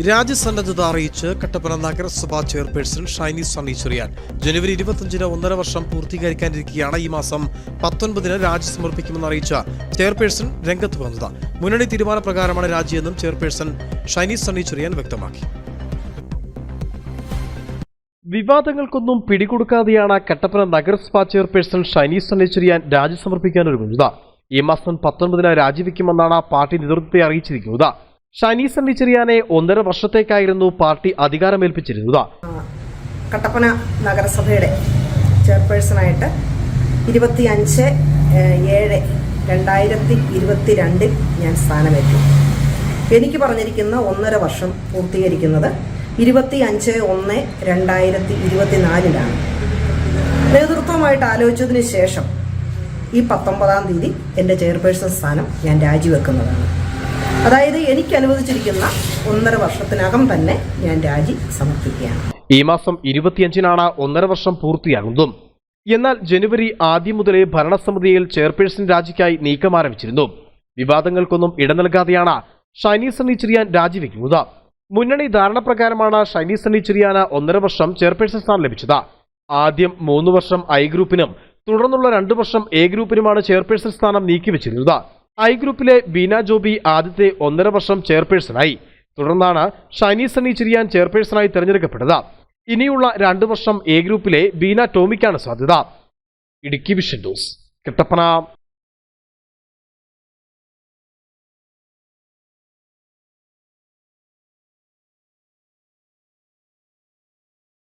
രാജ്യസന്നദ്ധത അറിയിച്ച് കട്ടപ്പന നഗരസഭാ ചെയർപേഴ്സൺ ഷൈനി സണ്ണി ചെറിയാൻ ജനുവരി ഇരുപത്തിയഞ്ചിന് ഒന്നര വർഷം പൂർത്തീകരിക്കാനിരിക്കെയാണ് ഈ മാസം പത്തൊൻപതിന് രാജി സമർപ്പിക്കുമെന്ന് അറിയിച്ച ചെയർപേഴ്സൺ രംഗത്ത് വന്നത്. മുന്നണി തീരുമാനപ്രകാരമാണ് രാജിയെന്നും ചെയർപേഴ്സൺ ഷൈനി സണ്ണി ചെറിയാൻ വ്യക്തമാക്കി. വിവാദങ്ങൾക്കൊന്നും പിടികൊടുക്കാതെയാണ് കട്ടപ്പന നഗരസഭാ ചെയർപേഴ്സൺ ഷൈനി സണ്ണി ചെറിയാൻ രാജി സമർപ്പിക്കാൻ ഒരുങ്ങുന്നത് ഈ മാസം പത്തൊൻപതിന് രാജിവെക്കുമെന്നാണ് പാർട്ടി നേതൃത്വത്തെ അറിയിച്ചിരിക്കുന്നത്. ഷൈനി സണ്ണി ചെറിയാനെ ഒന്നര വർഷത്തേക്കായിരുന്നു പാർട്ടി അധികാരമേൽപ്പിച്ചിരുന്നത്. കട്ടപ്പന നഗരസഭയുടെ ചെയർപേഴ്സണായിട്ട് ഇരുപത്തി അഞ്ച് ഏഴ് രണ്ടായിരത്തി ഇരുപത്തി രണ്ടിൽ ഞാൻ സ്ഥാനമേറ്റു. എനിക്ക് പറഞ്ഞിരിക്കുന്ന ഒന്നര വർഷം പൂർത്തീകരിക്കുന്നത് ഇരുപത്തി അഞ്ച് ഒന്ന് രണ്ടായിരത്തി ഇരുപത്തിനാലിലാണ് നേതൃത്വമായിട്ട് ആലോചിച്ചതിന് ശേഷം ഈ പത്തൊമ്പതാം തീയതി എന്റെ ചെയർപേഴ്സൺ സ്ഥാനം ഞാൻ രാജിവെക്കുന്നതാണ്. അതായത് എനിക്ക് അനുവദിച്ചിരിക്കുന്ന ഒന്നര വർഷത്തിനകം തന്നെ ഞാൻ രാജി സമർപ്പിക്കുകയാണ്. ഈ മാസം ഇരുപത്തിയഞ്ചിനാണ് ഒന്നര വർഷം പൂർത്തിയാകുന്നതും. എന്നാൽ ജനുവരി ആദ്യം മുതലേ ഭരണസമിതിയിൽ ചെയർപേഴ്സൺ രാജിക്കായി നീക്കം ആരംഭിച്ചിരുന്നു വിവാദങ്ങൾക്കൊന്നും ഇട നൽകാതെയാണ് ഷൈനി സണ്ണി ചെറിയാൻ രാജിവെക്കുന്നത് മുന്നണി ധാരണപ്രകാരമാണ് ഷൈനി സണ്ണി ചെറിയാന് ഒന്നര വർഷം ചെയർപേഴ്സൺ സ്ഥാനം ലഭിച്ചത്. ആദ്യം മൂന്ന് വർഷം ഐ ഗ്രൂപ്പിനും തുടർന്നുള്ള രണ്ടു വർഷം എ ഗ്രൂപ്പിനുമാണ് ചെയർപേഴ്സൺ സ്ഥാനം നീക്കിവെച്ചിരുന്നത്. ഐ ഗ്രൂപ്പിലെ ബീന ജോബി ആദ്യത്തെ ഒന്നര വർഷം ചെയർപേഴ്സണായി. തുടർന്നാണ് ഷൈനി സണ്ണി ചിരിയാൻ ചെയർപേഴ്സണായി തെരഞ്ഞെടുക്കപ്പെട്ടത് ഇനിയുള്ള രണ്ടു വർഷം എ ഗ്രൂപ്പിലെ ബീന ടോമിക്കാണ് സാധ്യത. Idukki vision news. കട്ടപ്പന.